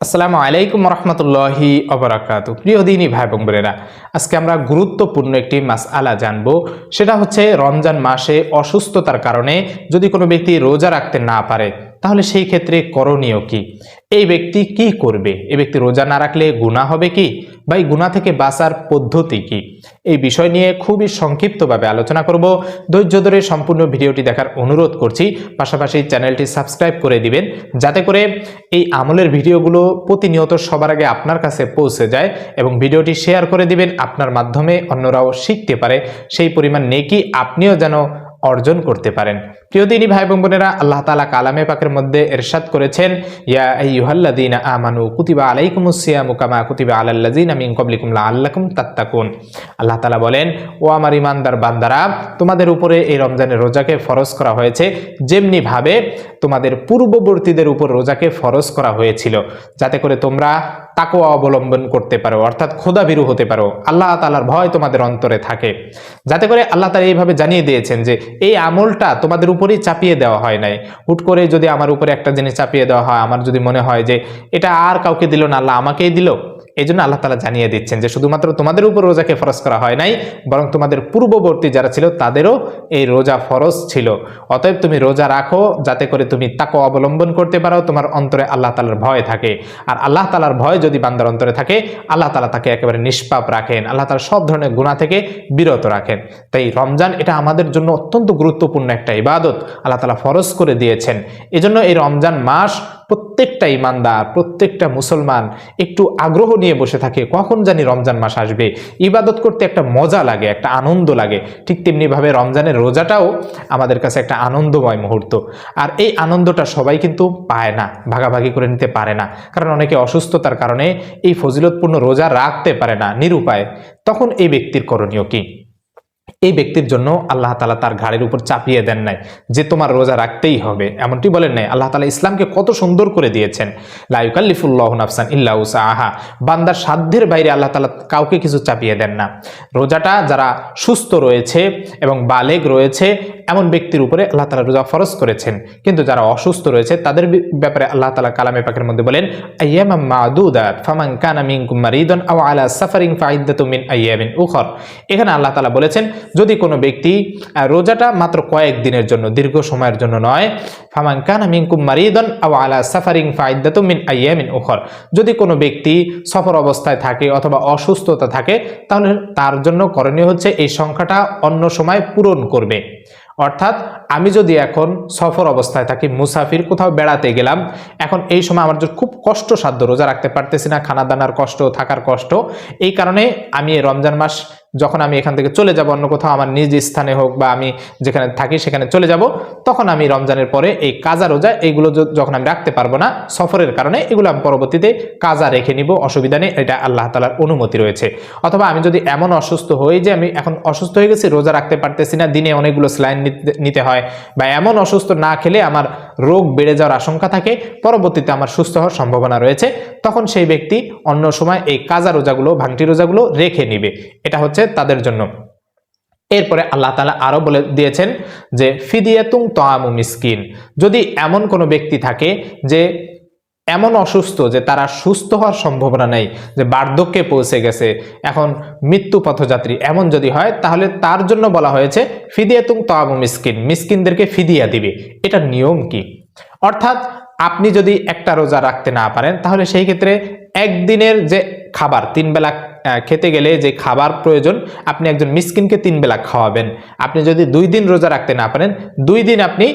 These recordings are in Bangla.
আসসালামু আলাইকুম রহমতুল্লাহি অবরাকাত। প্রিয় দিনী ভাই বোন বোনেরা, আজকে আমরা গুরুত্বপূর্ণ একটি মাস আলা জানব। সেটা হচ্ছে রমজান মাসে অসুস্থতার কারণে যদি কোনো ব্যক্তি রোজা রাখতে না পারে, তাহলে সেই ক্ষেত্রে করণীয় কি? এই ব্যক্তি কি করবে? এই ব্যক্তি রোজা না রাখলে গুণা হবে কি? বা এই গুণা থেকে বাঁচার পদ্ধতি কি? এই বিষয় নিয়ে খুবই সংক্ষিপ্তভাবে আলোচনা করব। ধৈর্য ধরে সম্পূর্ণ ভিডিওটি দেখার অনুরোধ করছি। পাশাপাশি চ্যানেলটি সাবস্ক্রাইব করে দিবেন, যাতে করে এই আমলের ভিডিওগুলো প্রতিনিয়ত সবার আগে আপনার কাছে পৌঁছে যায় এবং ভিডিওটি শেয়ার করে দিবেন। আপনার মাধ্যমে অন্যরাও শিখতে পারে। সেই পরিমাণ নেকি আপনিও যেন অর্জন করতে পারেন। প্রিয় দিনী ভাই বোন বোনেরা, আল্লাহ তালা কালামে পাকের মধ্যে এরশাদ করেছেন, ইয়া আইয়ুহাল্লাযীনা আমানু কুতিবা আলাইকুমুস সিয়ামু কামা কুতিবা আলাল্লাযীনা মিন ক্বাবলিকুম লাআল্লাকুম তাত্তাকুন। আল্লাহ তালা বলেন, ও আমার ইমানদার বান্দারা, তোমাদের উপরে এই রমজানের রোজাকে ফরজ করা হয়েছে, যেমনি ভাবে তোমাদের পূর্ববর্তীদের উপর রোজাকে ফরজ করা হয়েছিল। যাতে করে তোমরা তাকওয়া অবলম্বন করতে পারো, অর্থাৎ ক্ষুধাভীরু হতে পারো। আল্লাহ তালার ভয় তোমাদের অন্তরে থাকে। যাতে করে আল্লাহ তালা এইভাবে জানিয়ে দিয়েছেন যে, এই আমলটা তোমাদের উপরেই চাপিয়ে দেওয়া হয় নাই। হুট করে যদি আমার উপরে একটা জিনিস চাপিয়ে দেওয়া হয়, আমার যদি মনে হয় যে, এটা আর কাউকে দিল না, আল্লাহ আমাকেই দিল। এই জন্য আল্লাহ তালা জানিয়ে দিচ্ছেন যে শুধুমাত্র তোমাদের উপর রোজাকে ফরজ করা হয় নাই, বরং তোমাদের পূর্ববর্তী যারা ছিল তাদেরও এই রোজা ফরজ ছিল। অতএব তুমি রোজা রাখো, যাতে করে তুমি তাকে অবলম্বন করতে পারো, তোমার অন্তরে আল্লাহ তালার ভয় থাকে। আর আল্লাহ তালার ভয় যদি বান্দার অন্তরে থাকে, আল্লাহ তালা তাকে একেবারে নিষ্পাপ রাখেন, আল্লাহ তালা সব ধরনের গুণা থেকে বিরত রাখেন। তাই রমজান এটা আমাদের জন্য অত্যন্ত গুরুত্বপূর্ণ একটা ইবাদত, আল্লাহ তালা ফরজ করে দিয়েছেন। এজন্য এই রমজান মাস প্রত্যেকটা ইমানদার, প্রত্যেকটা মুসলমান একটু আগ্রহ নিয়ে বসে থাকে, কখন জানি রমজান মাস আসবে। ইবাদত করতে একটা মজা লাগে, একটা আনন্দ লাগে। ঠিক তেমনিভাবে রমজানের রোজাটাও আমাদের কাছে একটা আনন্দময় মুহূর্ত। আর এই আনন্দটা সবাই কিন্তু পায় না, ভাগাভাগি করে নিতে পারে না। কারণ অনেকে অসুস্থতার কারণে এই ফজিলতপূর্ণ রোজা রাখতে পারে না, নিরুপায়। তখন এই ব্যক্তির করণীয় কি? এই ব্যক্তির জন্য আল্লাহ তালা তার ঘাড়ের উপর চাপিয়ে দেন নাই যে তোমার রোজা রাখতেই হবে। এমনটি বলেন নাই। আল্লাহ তালা ইসলামকে কত সুন্দর করে দিয়েছেন। লাইকাল্লিফুল্লাহ আফসান ইল্লা উসা আহা বান্দার সাধ্যের বাইরে আল্লাহ তালা কাউকে কিছু চাপিয়ে দেন না। রোজাটা যারা সুস্থ রয়েছে এবং বালেগ রয়েছে, এমন ব্যক্তির উপরে আল্লাহ তালা রোজা ফরজ করেছেন। কিন্তু যারা অসুস্থ রয়েছে, তাদের ব্যাপারে আল্লাহ তালা কালামে পাকের মধ্যে বলেন সাফারিং মিন উখর। এখানে আল্লাহ তালা বলেছেন যদি কোনো ব্যক্তি রোজাটা মাত্র কয়েক দিনের জন্য, দীর্ঘ সময়ের জন্য নয়, ফামান কানা মিনকুম মারিদন আও আলা সাফারিং ফাইদ্দাতু মিন আইয়ামিন উখর। যদি কোনো ব্যক্তি সফর অবস্থায় থাকে অথবা অসুস্থতা থাকে, তাহলে তার জন্য করণীয় হচ্ছে এই সংখ্যাটা অন্য সময় পূরণ করবে। অর্থাৎ আমি যদি এখন সফর অবস্থায় থাকি, মুসাফির কোথাও বেড়াতে গেলাম, এখন এই সময় আমার খুব কষ্টসাধ্য রোজা রাখতে পারতেছি না খানা দানার কষ্ট, থাকার কষ্ট, এই কারণে আমি রমজান মাস যখন আমি এখান থেকে চলে যাব, অন্য কোথাও আমার নিজ স্থানে হোক বা আমি যেখানে থাকি সেখানে চলে যাব, তখন আমি রমজানের পরে এই কাজা রোজা এইগুলো যখন আমি রাখতে পারব না, সফরের কারণে এগুলো আমি পরবর্তীতে কাজা রেখে নিব, অসুবিধা নেই, এটা আল্লাহ তালার অনুমতি রয়েছে। অথবা আমি যদি এমন অসুস্থ হই যে আমি এখন অসুস্থ হয়ে গেছি, রোজা রাখতে পারতেছি না, দিনে অনেকগুলো স্লাইন নিতে হয় বা এমন অসুস্থ না খেলে আমার রোগ বেড়ে যাওয়ার আশঙ্কা থাকে, পরবর্তীতে আমার সুস্থ হওয়ার সম্ভাবনা রয়েছে, তখন সেই ব্যক্তি অন্য সময় এই কাজা রোজাগুলো ভাঙটি রোজাগুলো রেখে নিবে। এটা হচ্ছে তাদের জন্য। এরপরে আল্লাহ তালা আরও বলে দিয়েছেন যে ফিদিয়াতুং তোয়ামু মিসকিন। যদি এমন কোনো ব্যক্তি থাকে যে এমন অসুস্থ যে তারা সুস্থ হওয়ার সম্ভাবনা নেই, যে বার্ধক্যে পৌঁছে গেছে, এখন মৃত্যু পথযাত্রী এমন যদি হয়, তাহলে তার জন্য বলা হয়েছে ফিদিয়াতুং তোয়ামু মিসকিন। মিসকিনদেরকে ফিদিয়া দিবে। এটা নিয়ম কি? অর্থাৎ আপনি যদি একটা রোজা রাখতে না পারেন, তাহলে সেই ক্ষেত্রে একদিনের যে খাবার তিন বেলা খেতে গেলে যে খাবার প্রয়োজন, আপনি একজন মিসকিনকে তিন বেলা খাওয়াবেন। আপনি যদি দুই দিন রোজা রাখতে না পারেন, দুই দিন আপনি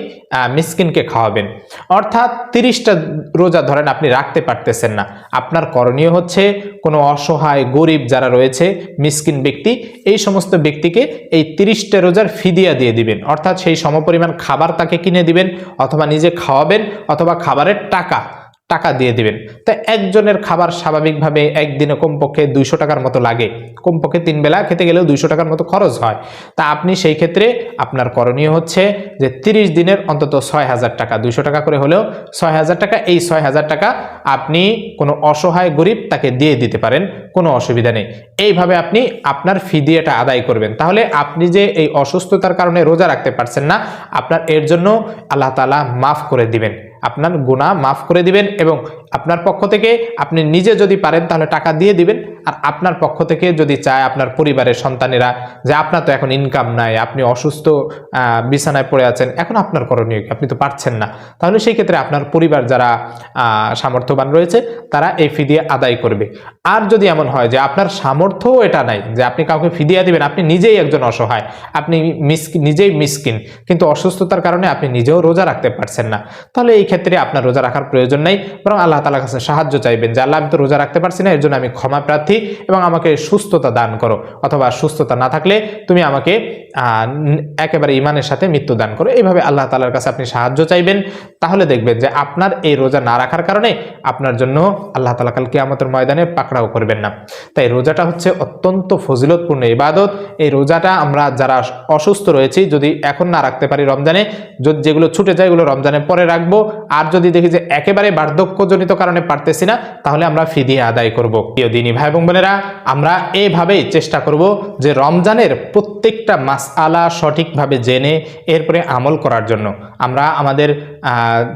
মিসকিনকে খাওয়াবেন। অর্থাৎ তিরিশটা রোজা ধরেন আপনি রাখতে পারতেছেন না। আপনার করণীয় হচ্ছে কোনো অসহায়, গরিব যারা রয়েছে, মিসকিন ব্যক্তি, এই সমস্ত ব্যক্তিকে এই তিরিশটা রোজার ফিদিয়া দিয়ে দিবেন। অর্থাৎ সেই সমপরিমাণ খাবার তাকে কিনে দিবেন, অথবা নিজে খাওয়াবেন, অথবা খাবারের টাকা টাকা দিয়ে দিবেন। তো একজনের খাবার স্বাভাবিকভাবে একদিনে কমপক্ষে দুইশো টাকার মতো লাগে। কমপক্ষে তিন বেলা খেতে গেলেও দুইশো টাকার মতো খরচ হয়। তা আপনি সেই ক্ষেত্রে আপনার করণীয় হচ্ছে যে তিরিশ দিনের অন্তত ছয় হাজার টাকা, দুইশো টাকা করে হলেও ছয় হাজার টাকা। এই ছয় হাজার টাকা আপনি কোনো অসহায় গরিব তাকে দিয়ে দিতে পারেন, কোনো অসুবিধা নেই। এইভাবে আপনি আপনার ফি ফিদিয়াটা আদায় করবেন। তাহলে আপনি যে এই অসুস্থতার কারণে রোজা রাখতে পারছেন না, আপনার এর জন্য আল্লাহ তালা মাফ করে দিবেন। আপনার গুণা মাফ করে দিবেন এবং আপনার পক্ষ থেকে আপনি নিজে যদি পারেন তাহলে টাকা দিয়ে দিবেন। আর আপনার পক্ষ থেকে যদি চায় আপনার পরিবারের সন্তানেরা যে আপনার তো এখন ইনকাম নাই, আপনি অসুস্থ বিছানায় পড়ে আছেন, এখন আপনার করণীয় আপনি তো পারছেন না। তাহলে সেই ক্ষেত্রে আপনার পরিবার যারা সামর্থ্যবান রয়েছে, তারা এই ফিদিয়া আদায় করবে। আর যদি এমন হয় যে আপনার সামর্থ্যও এটা নাই, যে আপনি কাউকে ফিদিয়া দিবেন, আপনি নিজেই একজন অসহায়, আপনি মিস, নিজেই মিসকিন কিন্তু অসুস্থতার কারণে আপনি নিজেও রোজা রাখতে পারছেন না, তাহলে এই ক্ষেত্রে আপনার রোজা রাখার প্রয়োজন নেই, বরং আল্লাহ তালার কাছে সাহায্য চাইবেন যে, আল্লাহ, আমি তো রোজা রাখতে পারছি না এর জন্য আমি ক্ষমা প্রার্থী এবং আমাকে সুস্থতা দান করো। অথবা সুস্থতা না থাকলে তুমি আমাকে একেবারে ইমানের সাথে মৃত্যু দান করো। এইভাবে আল্লাহ তালার কাছে আপনি সাহায্য চাইবেন। তাহলে দেখবেন যে আপনার এই রোজা না রাখার কারণে আপনার জন্য আল্লাহ তালা কাল কিয়ামতের ময়দানে পাকড়াও করবেন না। তাই রোজাটা হচ্ছে অত্যন্ত ফজিলতপূর্ণ ইবাদত। এই রোজাটা আমরা যারা অসুস্থ রয়েছি, যদি এখন না রাখতে পারি রমজানে, যদি যেগুলো ছুটে যায় এগুলো রমজানের পরে রাখব। আর যদি দেখি যে একেবারে বার্ধক্যজনিত কারণে পারতেছি না, তাহলে আমরা ফিদিয়ে আদায় করব। প্রিয় দিনী ভাই এবং বোনেরা, আমরা এইভাবেই চেষ্টা করব যে রমজানের প্রত্যেকটা মাসআলা সঠিকভাবে জেনে এরপরে আমল করার জন্য। আমরা আমাদের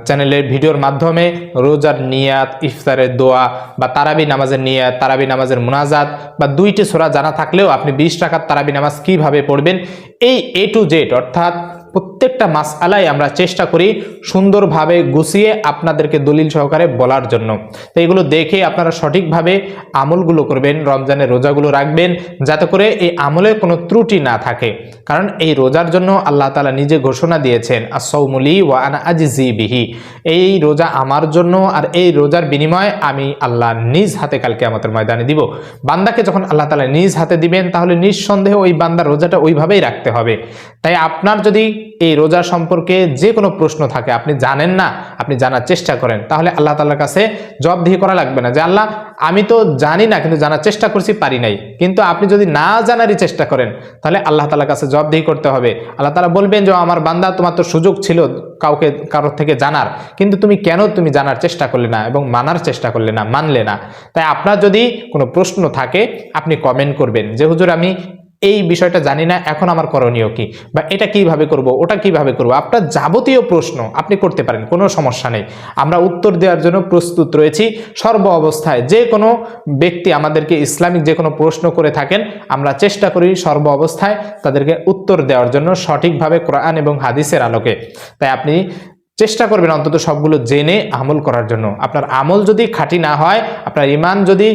চ্যানেলের ভিডিওর মাধ্যমে রোজার নিয়াত, ইফতারের দোয়া বা তারাবি নামাজের নিয়াত, তারাবি নামাজের মোনাজাত বা দুইটি সোরা জানা থাকলেও আপনি বিশ টাকার তারাবি নামাজ কীভাবে পড়বেন, এই এ টু জেড অর্থাৎ প্রত্যেকটা মাস আলাই আমরা চেষ্টা করি সুন্দরভাবে গুছিয়ে আপনাদেরকে দলিল সহকারে বলার জন্য। তো এগুলো দেখে আপনারা সঠিকভাবে আমলগুলো করবেন, রমজানের রোজাগুলো রাখবেন, যাতে করে এই আমলের কোনো ত্রুটি না থাকে। কারণ এই রোজার জন্য আল্লাহ তালা নিজে ঘোষণা দিয়েছেন আসৌমুলি ওয়া আনা আজিজি বিহি। এই রোজা আমার জন্য আর এই রোজার বিনিময়ে আমি আল্লাহ নিজ হাতে কালকে আমাদের ময়দানে দিব। বান্দাকে যখন আল্লাহ তালা নিজ হাতে দিবেন, তাহলে নিঃসন্দেহে ওই বান্দার রোজাটা ওইভাবেই রাখতে হবে। তাই আপনার যদি এই রোজা সম্পর্কে যে কোনো প্রশ্ন থাকে, আপনি জানেন না, আপনি জানার চেষ্টা করেন। তাহলে আল্লাহ তালার কাছে জবাবদিহি করা লাগবে না যে, আল্লাহ, আমি তো জানি না, কিন্তু জানার চেষ্টা করছি, পারি নাই। কিন্তু আপনি যদি না জানারই চেষ্টা করেন, তাহলে আল্লাহ তালার কাছে জবাবদিহি করতে হবে। আল্লাহ তালা বলবেন যে আমার বান্দা, তোমার তো সুযোগ ছিল কাউকে, কারোর থেকে জানার। কিন্তু তুমি কেন তুমি জানার চেষ্টা করলে না এবং মানার চেষ্টা করলে না, মানলে না? তাই আপনার যদি কোনো প্রশ্ন থাকে, আপনি কমেন্ট করবেন যে, হুজুর, আমি এই বিষয়টা জানি না, এখন আমার করণীয় কি? বা এটা কীভাবে করব, ওটা কীভাবে করব? আপনার যাবতীয় প্রশ্ন আপনি করতে পারেন, কোনো সমস্যা নেই। আমরা উত্তর দেওয়ার জন্য প্রস্তুত রয়েছি। সর্ব অবস্থায় যে কোনো ব্যক্তি আমাদেরকে ইসলামিক যে কোনো প্রশ্ন করে থাকেন, আমরা চেষ্টা করি সর্ব অবস্থায় তাদেরকে উত্তর দেওয়ার জন্য সঠিকভাবে কোরআন এবং হাদিসের আলোকে। তাই আপনি চেষ্টা করবেন অন্তত সবগুলো জেনে আমল করার জন্য। আপনার আমল যদি খাঁটি না হয়, আপনার ইমান যদি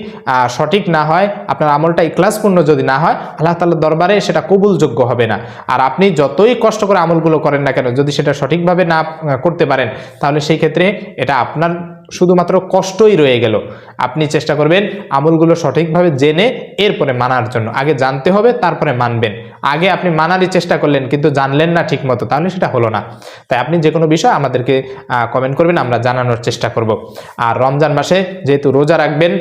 সঠিক না হয়, আপনার আমলটা ইক্লাসপূর্ণ যদি না হয়, আল্লাহ তাল্লাহ দরবারে সেটা কবুলযোগ্য হবে না। আর আপনি যতই কষ্ট করে আমলগুলো করেন না কেন, যদি সেটা সঠিকভাবে না করতে পারেন, তাহলে সেই ক্ষেত্রে এটা আপনার শুধুমাত্র কষ্টই রয়ে গেল। আপনি চেষ্টা করবেন আমলগুলো সঠিকভাবে জেনে এরপরে মানার জন্য। আগে জানতে হবে, তারপরে মানবেন। আগে আপনি মানারই চেষ্টা করলেন কিন্তু জানলেন না ঠিক মতো তাহলে সেটা হলো না। তাই আপনি যে কোনো বিষয় আমাদেরকে কমেন্ট করবেন, আমরা জানানোর চেষ্টা করব। আর রমজান মাসে যেহেতু রোজা রাখবেন,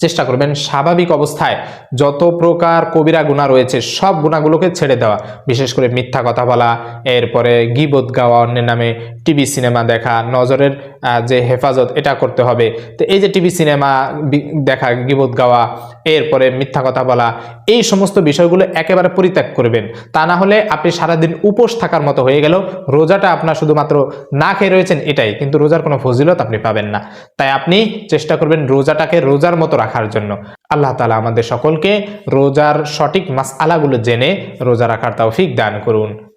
চেষ্টা করবেন স্বাভাবিক অবস্থায় যত প্রকার কবিরা গুণা রয়েছে, সব গুণাগুলোকে ছেড়ে দেওয়া। বিশেষ করে মিথ্যা কথা বলা, এরপরে গিবত গাওয়া, অন্যের নামে টিভি সিনেমা দেখা, নজরের যে হেফাজত এটা করতে হবে। তো এই যে টিভি, সিনেমা দেখা, গিবত গাওয়া, এরপরে মিথ্যা কথা বলা, এই সমস্ত বিষয়গুলো একেবারে পরিত্যাগ করবেন। তা না হলে আপনি সারাদিন উপোস থাকার মতো হয়ে গেল রোজাটা আপনার শুধুমাত্র না খেয়ে রয়েছেন এটাই, কিন্তু রোজার কোনো ফজিলত আপনি পাবেন না। তাই আপনি চেষ্টা করবেন রোজাটাকে রোজার মতো রাখার জন্য। আল্লাহ তালা আমাদের সকলকে রোজার সঠিক মাসআলাগুলো জেনে রোজা রাখার তৌফিক দান করুন।